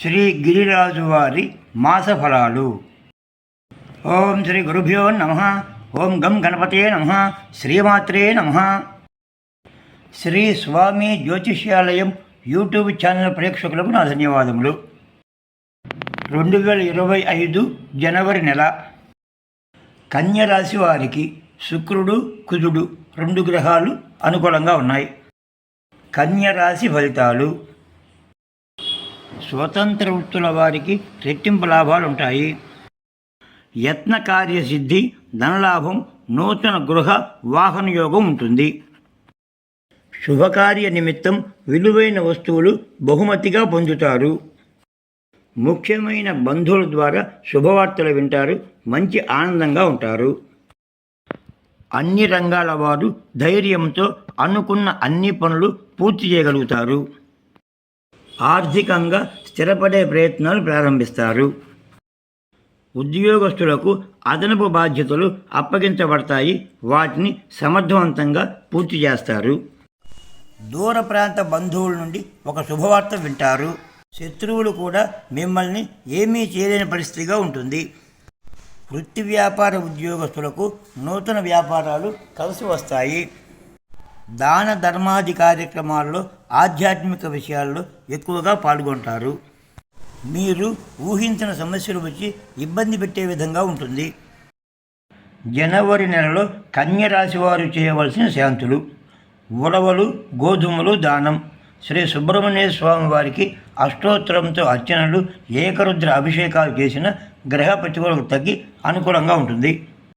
శ్రీ గిరిరాజు వారి మాసఫలాలు. ఓం శ్రీ గురుభ్యో నమ. ఓం గం గణపతే నమ. శ్రీమాత్రే నమ. శ్రీ స్వామి జ్యోతిష్యాలయం యూట్యూబ్ ఛానల్ ప్రేక్షకులకు నా ధన్యవాదములు. రెండు వేల ఇరవై ఐదు జనవరి నెల కన్యరాశి వారికి శుక్రుడు కుజుడు రెండు గ్రహాలు అనుకూలంగా ఉన్నాయి. కన్యరాశి ఫలితాలు స్వతంత్ర వృత్తుల వారికి రెట్టింపు లాభాలు ఉంటాయి యత్న కార్యసిద్ధి ధనలాభం నూతన గృహ వాహన యోగం ఉంటుంది. శుభకార్య నిమిత్తం విలువైన వస్తువులు బహుమతిగా పొందుతారు. ముఖ్యమైన బంధువుల ద్వారా శుభవార్తలు వింటారు మంచి ఆనందంగా ఉంటారు. అన్ని రంగాల వారు ధైర్యంతో అనుకున్న అన్ని పనులు పూర్తి చేయగలుగుతారు. ఆర్థికంగా స్థిరపడే ప్రయత్నాలు ప్రారంభిస్తారు. ఉద్యోగస్తులకు అదనపు బాధ్యతలు అప్పగించబడతాయి. వాటిని సమర్థవంతంగా పూర్తి చేస్తారు. దూర ప్రాంత బంధువుల నుండి ఒక శుభవార్త వింటారు. శత్రువులు కూడా మిమ్మల్ని ఏమీ చేయలేని పరిస్థితిగా ఉంటుంది. వృత్తి వ్యాపార ఉద్యోగస్తులకు నూతన వ్యాపారాలు కలిసి వస్తాయి. దాన ధర్మాది కార్యక్రమాల్లో ఆధ్యాత్మిక విషయాల్లో ఎక్కువగా పాల్గొంటారు. మీరు ఊహించిన సమస్యలు వచ్చి ఇబ్బంది పెట్టే విధంగా ఉంటుంది. జనవరి నెలలో కన్యరాశి వారు చేయవలసిన శాంతులు ఉడవలు గోధుమలు దానం. శ్రీ సుబ్రహ్మణ్య స్వామి వారికి అష్టోత్తరంతో అర్చనలు ఏకరుద్ర అభిషేకాలు చేసిన గ్రహ ప్రతికూలకు తగ్గి అనుకూలంగా ఉంటుంది.